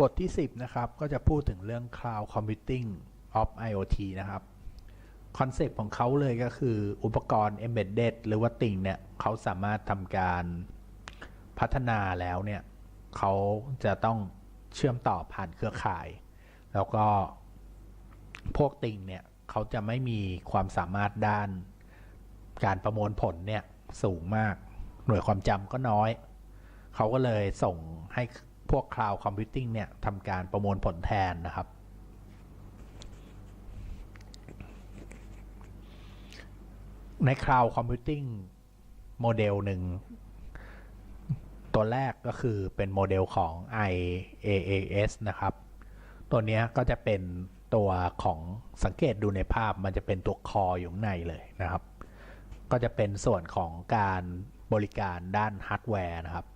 บทที่ 10 นะครับ ก็จะพูดถึงเรื่อง Cloud Computing of IoT นะครับ คอนเซปต์ของเขาเลยก็คืออุปกรณ์ Embedded หรือว่าติ่งเนี่ยเขาสามารถทำการพัฒนาแล้วเนี่ยเขาจะต้องเชื่อมต่อผ่านเครือข่าย แล้วก็พวกติ่งเนี่ยเขาจะไม่มีความสามารถด้านการประมวลผลเนี่ยสูงมาก หน่วยความจำก็น้อย เขาก็เลยส่งให้ พวก Cloud Computing เนี่ยทำการประมวลผลแทนนะครับ ใน Cloud Computing โมเดลหนึ่ง ตัวแรกก็คือเป็นโมเดลของ IaaS นะครับ ตัวเนี้ยก็จะเป็นตัวของสังเกตดูในภาพมันจะเป็นตัวคออยู่ในเลยนะครับ ก็จะเป็นส่วนของการบริการด้านฮาร์ดแวร์นะครับ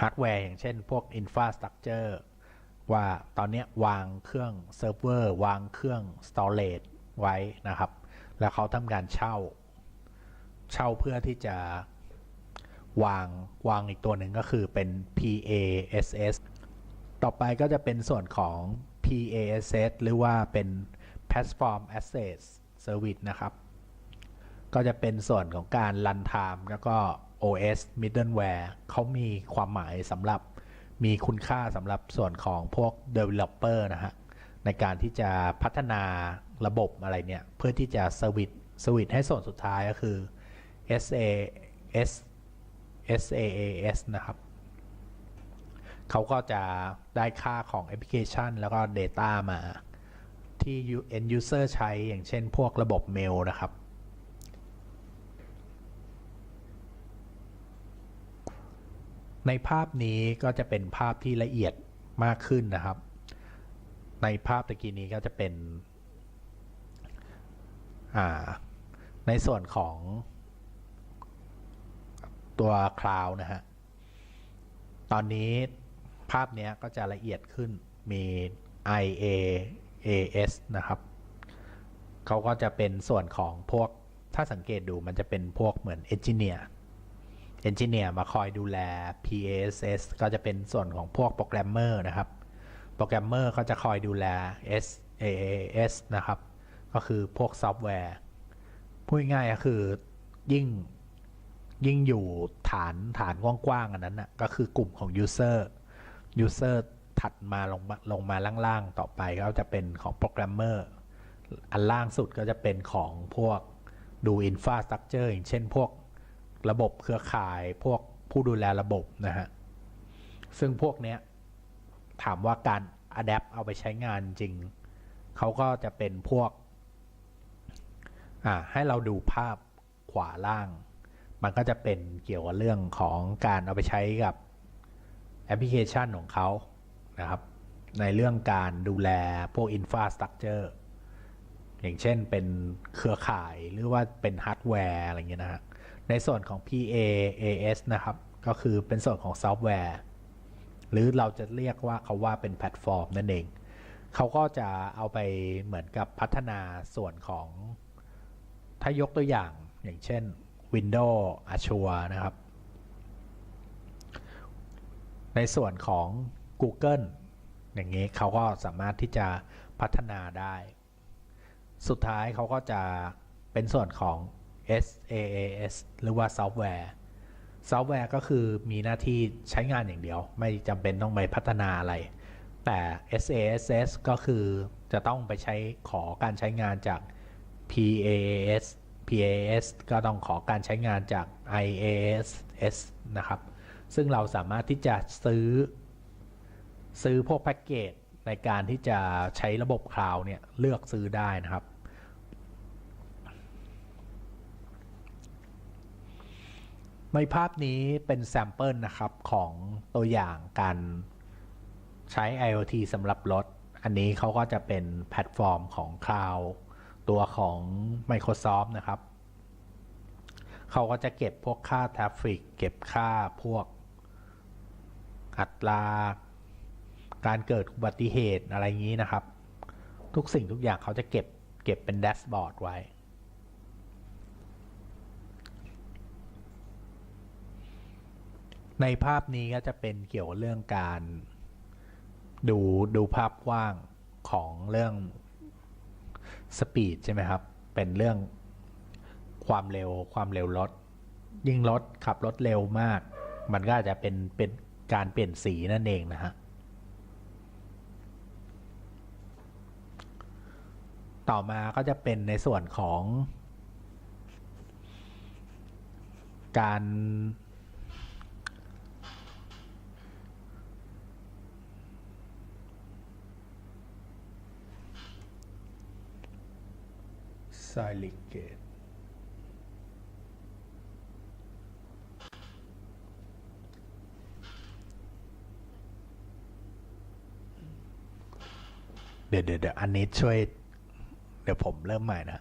ฮาร์ดแวร์อย่างเช่นพวก Infrastructure ว่าตอนนี้วางเครื่องเซิร์ฟเวอร์วางเครื่อง Storage ไว้นะครับ แล้วเขาทำการเช่า เช่าเพื่อที่จะวางวางอีกตัวหนึ่งก็คือเป็น PASS ต่อไปก็จะเป็นส่วนของ PASS หรือว่าเป็น Platform Access Service นะครับ ก็จะเป็นส่วนของการ Run Time แล้วก็ OS Middleware เขามีความหมายสำหรับมีคุณค่าสำหรับส่วนของพวก Developer นะฮะ ในการที่จะพัฒนาระบบอะไรเนี่ย เพื่อที่จะสวิตสวิตให้ส่วนสุดท้ายก็คือ SAS SaaS นะครับ เขาก็จะได้ค่าของแอปพลิเคชัน แล้วก็ Data มาที่ end user ใช้อย่างเช่นพวกระบบเมลนะครับ ในภาพนี้ก็จะเป็นภาพที่ละเอียดมากขึ้นนะครับ ในภาพตะกี้นี้ก็จะเป็น ในส่วนของตัวคลาวนะฮะ ตอนนี้ภาพนี้ก็จะละเอียดขึ้น มี IaaS นะครับ เขาก็จะเป็นส่วนของพวก ถ้าสังเกตดูมันจะเป็นพวกเหมือน Engineer Engineer มาคอยดูแล PASS ก็จะเป็นส่วนของพวกโปรแกรมเมอร์นะครับ โปรแกรมเมอร์ก็จะคอยดูแล SaaS นะครับ ก็คือพวกซอฟต์แวร์ พูดง่ายๆก็คือยิ่งยิ่งอยู่ฐานฐานกว้างๆอันนั้นนะก็คือกลุ่มของ User User ถัดมาลงลงมาล่างๆ ต่อไปก็จะเป็นของโปรแกรมเมอร์ อันล่างสุดก็จะเป็นของพวกดู Infrastructure อย่างเช่นพวก ระบบเครือข่ายพวกผู้ดูแลระบบนะฮะ ซึ่งพวกเนี้ยถามว่าการ Adapt เอาไปใช้งานจริง เขาก็จะเป็นพวก อ่า ให้เราดูภาพขวาล่าง มันก็จะเป็นเกี่ยวกับเรื่องของการเอาไปใช้กับแอปพลิเคชันของเขานะครับ ในเรื่องการดูแลพวก Infrastructure อย่างเช่นเป็นเครือข่ายหรือว่าเป็นฮาร์ดแวร์อะไรเงี้ยนะฮะ ในส่วนของ PaaS นะครับ ก็คือเป็นส่วนของซอฟต์แวร์ หรือเราจะเรียกว่าเขาว่าเป็นแพลตฟอร์มนั่นเอง เขาก็จะเอาไปเหมือนกับพัฒนาส่วนของ ถ้ายกตัวอย่างอย่างเช่น Windows Azure นะครับ ในส่วนของ Google อย่างนี้เขาก็สามารถที่จะพัฒนาได้ สุดท้ายเขาก็จะเป็นส่วนของ SaaS หรือว่าซอฟต์แวร์ซอฟต์แวร์ก็คือมีหน้าที่ใช้งานอย่างเดียว ไม่จำเป็นต้องไปพัฒนาอะไร แต่ SaaS ก็คือจะต้องไปใช้ขอการใช้งานจาก PaaS PaaS ก็ต้องขอการใช้งานจาก IaaS นะครับ ซึ่งเราสามารถที่จะซื้อ ซื้อพวกแพ็กเกจในการที่จะใช้ระบบคลาวด์เนี่ยเลือกซื้อได้นะครับ ในภาพนี้เป็นแซมเปิลนะครับของตัวอย่างการใช้ IoT สำหรับรถ อันนี้เขาก็จะเป็นแพลตฟอร์มของคลาวด์ตัวของ Microsoft นะครับ เขาก็จะเก็บพวกค่าทราฟฟิก เก็บค่าพวกอัตรา การเกิดอุบัติเหตุอะไรอย่างนี้นะครับ ทุกสิ่งทุกอย่างเขาจะเก็บเก็บเป็นแดชบอร์ดไว้ ในภาพนี้ก็จะเป็นเกี่ยวเรื่องการดูดูภาพกว้างของเรื่องสปีดใช่ไหมครับ เป็นเรื่องความเร็วความเร็วรถ ยิ่งรถขับรถเร็วมาก มันก็อาจจะเป็นเป็นการเปลี่ยนสีนั่นเองนะฮะ ต่อมาก็จะเป็นในส่วนของ การ ไซลิกเกตเดี๋ยวเดี๋ยวเดี๋ยวอันนี้ช่วย เดี๋ยวผมเริ่มใหม่นะ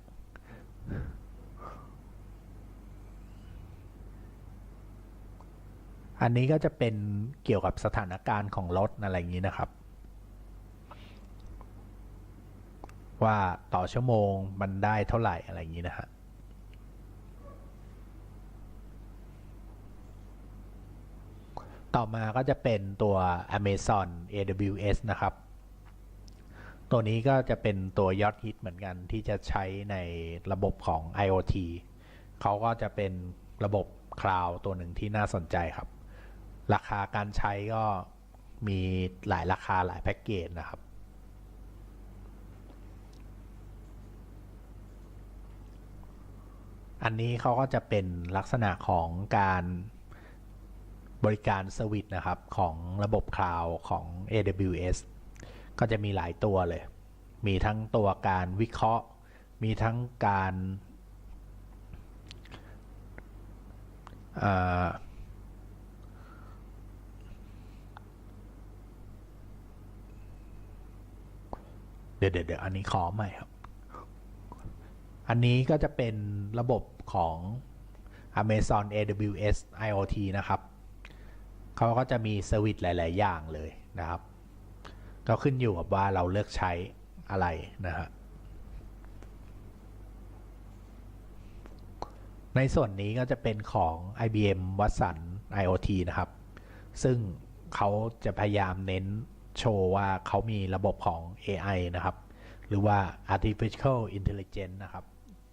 อันนี้ก็จะเป็นเกี่ยวกับสถานการณ์ของรถอะไรอย่างนี้นะครับ ว่าต่อชั่วโมงมันได้เท่าไหร่อะไรอย่างนี้นะฮะต่อมาก็จะเป็นตัว Amazon AWS นะครับ ตัวนี้ก็จะเป็นตัวยอดฮิตเหมือนกันที่จะใช้ในระบบของ IoT เขาก็จะเป็นระบบคลาวตัวหนึ่งที่น่าสนใจครับ ราคาการใช้ก็มีหลายราคาหลายแพ็กเกจนะครับ อันนี้เขาก็จะเป็นลักษณะของการบริการเซอร์วิสนะครับ ของระบบคลาวด์ของ AWS ก็จะมีหลายตัวเลย มีทั้งตัวการวิเคราะห์ มีทั้งการเดี๋ยวเดี๋ยวเดี๋ยวอันนี้ขอใหม่ครับ อันนี้ก็จะเป็นระบบของ Amazon AWS IoT นะครับ เขาก็จะมีเซอร์วิสหลาย ๆ อย่างเลยนะครับ ก็ขึ้นอยู่กับว่าเราเลือกใช้อะไรนะฮะ ในส่วนนี้ก็จะเป็นของ IBM Watson IoT นะครับ ซึ่งเขาจะพยายามเน้นโชว์ว่าเขามีระบบของ AI นะครับ หรือว่า Artificial Intelligence นะครับ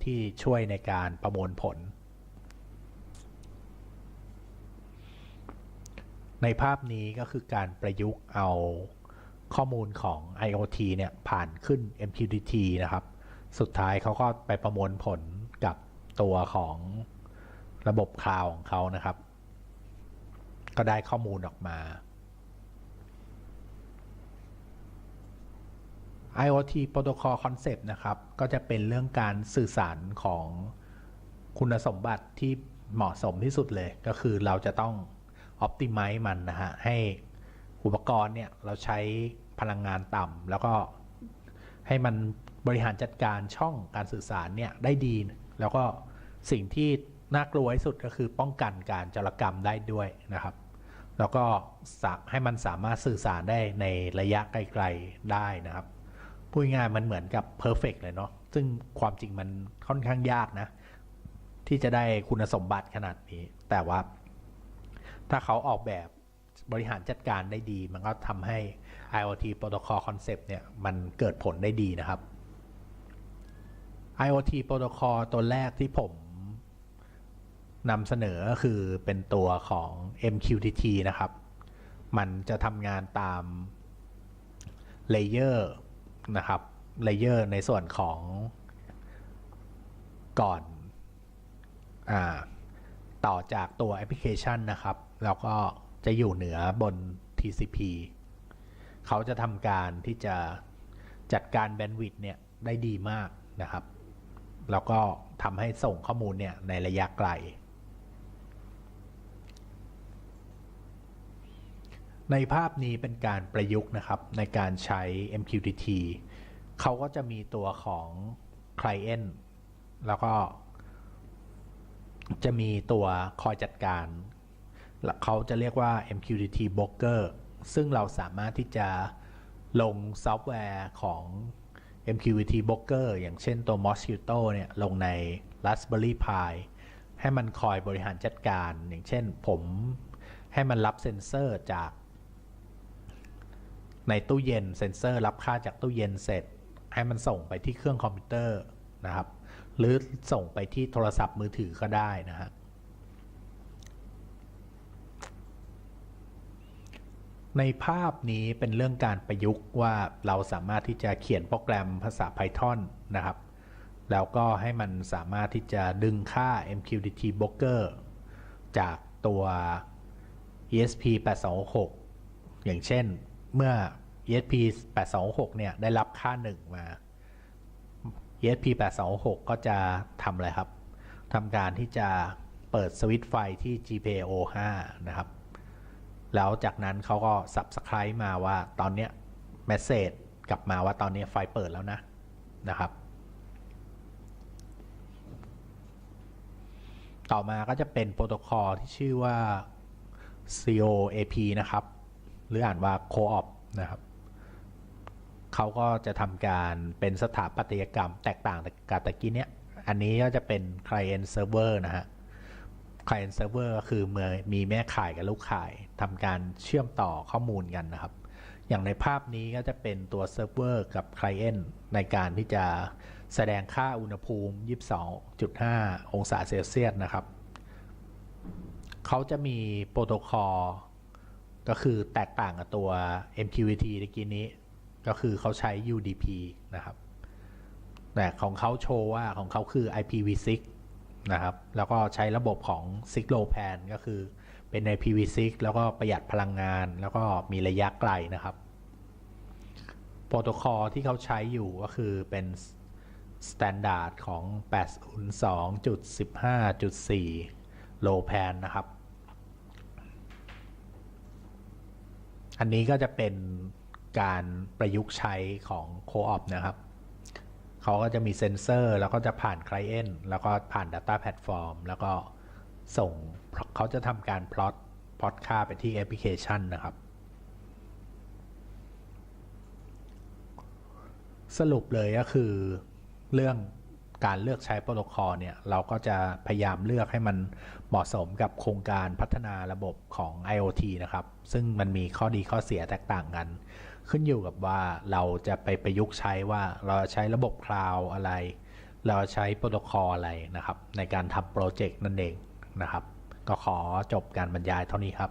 ที่ช่วยในการประมวลผล ในภาพนี้ก็คือการประยุกต์เอาข้อมูลของ IoT เนี่ยผ่านขึ้น MQTT นะครับ สุดท้ายเขาก็ไปประมวลผลกับตัวของระบบคลาวด์ของเขานะครับ ก็ได้ข้อมูลออกมา IoT Protocol Concept นะครับ ก็จะเป็นเรื่องการสื่อสารของคุณสมบัติที่เหมาะสมที่สุดเลย ก็คือเราจะต้อง Optimize มันนะฮะ ให้อุปกรณ์เนี่ย เราใช้พลังงานต่ำแล้วก็ให้มันบริหารจัดการช่องการสื่อสารเนี่ยได้ดี แล้วก็สิ่งที่น่ากลัวที่สุดก็คือป้องกันการจารกรรมได้ด้วยนะครับ แล้วก็ให้มันสามารถสื่อสารได้ในระยะไกล ๆได้นะครับ พูดง่ายมันเหมือนกับ perfect เลยเนาะซึ่งความจริงมันค่อนข้างยากนะ ที่จะได้คุณสมบัติขนาดนี้ แต่ว่า ถ้าเขาออกแบบบริหารจัดการได้ดี มันก็ทำให้ IoT Protocol Concept เนี่ย มันเกิดผลได้ดีนะครับ IoT Protocol ตัวแรกที่ผมนำเสนอคือเป็นตัวของ MQTT นะครับ มันจะทำงานตามเลเยอร์ นะครับเลเยอร์ในส่วนของก่อนอ่าต่อจากตัวแอปพลิเคชันนะครับ แล้วก็จะอยู่เหนือบน TCP เขาจะทำการที่จะจัดการแบนด์วิดต์เนี่ยได้ดีมากนะครับ แล้วก็ทำให้ส่งข้อมูลเนี่ยในระยะไกล ในภาพนี้เป็นการประยุกต์นะครับ ในการใช้ MQTT เขาก็จะมีตัวของ Client แล้วก็ จะมีตัวคอยจัดการ เขาจะเรียกว่า MQTT Broker ซึ่งเราสามารถที่จะลงซอฟต์แวร์ของ MQTT Broker อย่างเช่นตัว Mosquito เนี่ย ลงใน Raspberry Pi ให้มันคอยบริหารจัดการ อย่างเช่นผมให้มันรับเซ็นเซอร์จาก ในตู้เย็นเซ็นเซอร์รับค่าจากตู้เย็นเสร็จ ให้มันส่งไปที่เครื่องคอมพิวเตอร์นะครับ หรือส่งไปที่โทรศัพท์มือถือก็ได้นะฮะในภาพนี้เป็นเรื่องการประยุกต์ว่าเราสามารถที่จะเขียนโปรแกรมภาษา Python นะครับ แล้วก็ให้มันสามารถที่จะดึงค่า MQTT Broker จากตัว ESP 826 อย่างเช่น เมื่อ ESP 826เนี่ยได้รับค่า 1 มา ESP 826ก็จะทำอะไรครับทำการที่จะเปิดสวิตไฟที่ GPIO 5นะครับ แล้วจากนั้นเขาก็ subscribe มาว่าตอนเนี้ย message กลับมาว่าตอนนี้ไฟเปิดแล้วนะนะครับ ต่อมาก็จะเป็นโปรโตคอลที่ชื่อว่า COAP นะครับ หรืออ่านว่า Co-op นะครับเขาก็จะทำการเป็นสถาปัตยกรรมแตกต่างกับตะกี้เนี้ย อันนี้ก็จะเป็น Client Server นะฮะ Client Server ก็คือเมื่อมีแม่ข่ายกับลูกข่ายทำการเชื่อมต่อข้อมูลกันนะครับ อย่างในภาพนี้ก็จะเป็นตัวเซิร์ฟเวอร์กับ Client ในการที่จะแสดงค่าอุณหภูมิ 22.5 องศาเซลเซียสนะครับ เขาจะมีโปรโตคอล ก็คือแตกต่างกับตัว MQTT ตะกี้นี้ ก็คือเขาใช้ UDP นะครับ แต่ของเขาโชว์ว่าของเขาคือ IPv6 นะครับ แล้วก็ใช้ระบบของ s i g l o p a n ก็คือเป็น IPv6 แล้วก็ประหยัดพลังงาน แล้วก็มีระยะไกลนะครับ โปรโตคอลที่เขาใช้อยู่ก็คือเป็นสแตนดาร์ดของ 802.15.4 โลแพนนะครับ อันนี้ก็จะเป็นการประยุกต์ใช้ของ Co-op นะครับ เขาก็จะมีเซนเซอร์ แล้วก็จะผ่าน Client แล้วก็ผ่าน Data Platform แล้วก็ส่งเขาจะทำการพลอตพลอตค่าไปที่แอปพลิเคชันนะครับ สรุปเลยก็คือเรื่อง การเลือกใช้โปรโตคอลเนี่ยเราก็จะพยายามเลือกให้มันเหมาะสมกับโครงการพัฒนาระบบของ IoT นะครับ ซึ่งมันมีข้อดีข้อเสียแตกต่างกัน ขึ้นอยู่กับว่าเราจะไปประยุกต์ใช้ว่าเราใช้ระบบคลาวอะไร เราใช้โปรโตคอลอะไรนะครับ ในการทำโปรเจกต์นั่นเองนะครับ ก็ขอจบการบรรยายเท่านี้ครับ